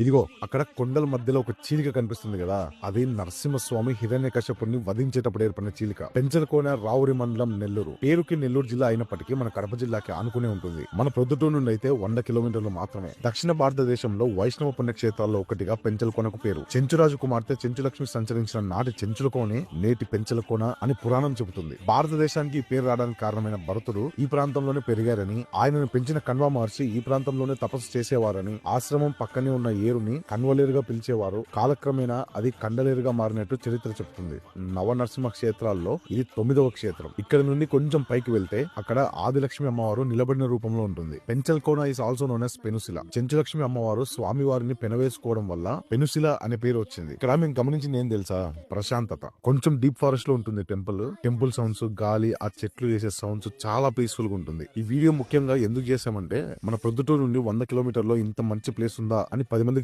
ఇదిగో అక్కడ కొండల మధ్యలో ఒక చీలిక కనిపిస్తుంది కదా. అది నరసింహస్వామి హిరణ్య కశ్యపుని వధించేటప్పుడు ఏర్పడిన చీలిక. పెంచలకోన రావురి మండలం నెల్లూరు. పేరుకి నెల్లూరు జిల్లా అయినప్పటికీ మన కడప జిల్లాకి ఆనుకునే ఉంటుంది. మన ప్రొద్దుటూరు నుండి అయితే వంద కిలోమీటర్లు మాత్రమే. దక్షిణ భారతదేశంలో వైష్ణవ పుణ్యక్షేత్రాల్లో ఒకటిగా పెంచలకోనకు పేరు. చెంచురాజు కుమార్తె చెంచులక్ష్మి సంచరించిన నాటి చెంచులకోని నేటి పెంచలకోన అని పురాణం చెబుతుంది. భారతదేశానికి ఈ పేరు రావడానికి కారణమైన భరతుడు ఈ ప్రాంతంలోనే పెరిగారని ఆయనను పెంచిన కన్వ మహర్షి ఈ ప్రాంతంలోనే తపస్సు చేసేవారని ఆశ్రమం పక్కనే ఉన్న పేరుని కన్వలేరుగా పిలిచేవారు. కాలక్రమేణా అది కండలేరుగా మారినట్టు చరిత్ర చెప్తుంది. నవనరసింహ క్షేత్రాల్లో ఇది తొమ్మిదవ క్షేత్రం. ఇక్కడ నుండి కొంచెం పైకి వెళ్తే అక్కడ ఆదిలక్ష్మి అమ్మవారు నిలబడిన రూపంలో ఉంటుంది. Penchal Kona is also known as Penusila Chenchulakshmi అమ్మవారు స్వామివారిని పెనవేసుకోవడం వల్ల పెనుసిల అనే పేరు వచ్చింది. ఇక్కడ మేము గమనించింది ఏం తెలుసా? ప్రశాంతత. కొంచెం డీప్ ఫారెస్ట్లో ఉంటుంది టెంపుల్. టెంపుల్ సౌండ్స్ గాలి ఆ చెట్లు చేసే సౌండ్స్ చాలా పీస్ఫుల్గా ఉంటుంది. ఈ వీడియో ముఖ్యంగా ఎందుకు చేసామంటే మన ప్రొద్దుటూరు నుండి వంద కిలోమీటర్లో ఇంత మంచి ప్లేస్ ఉందా అని పది మంది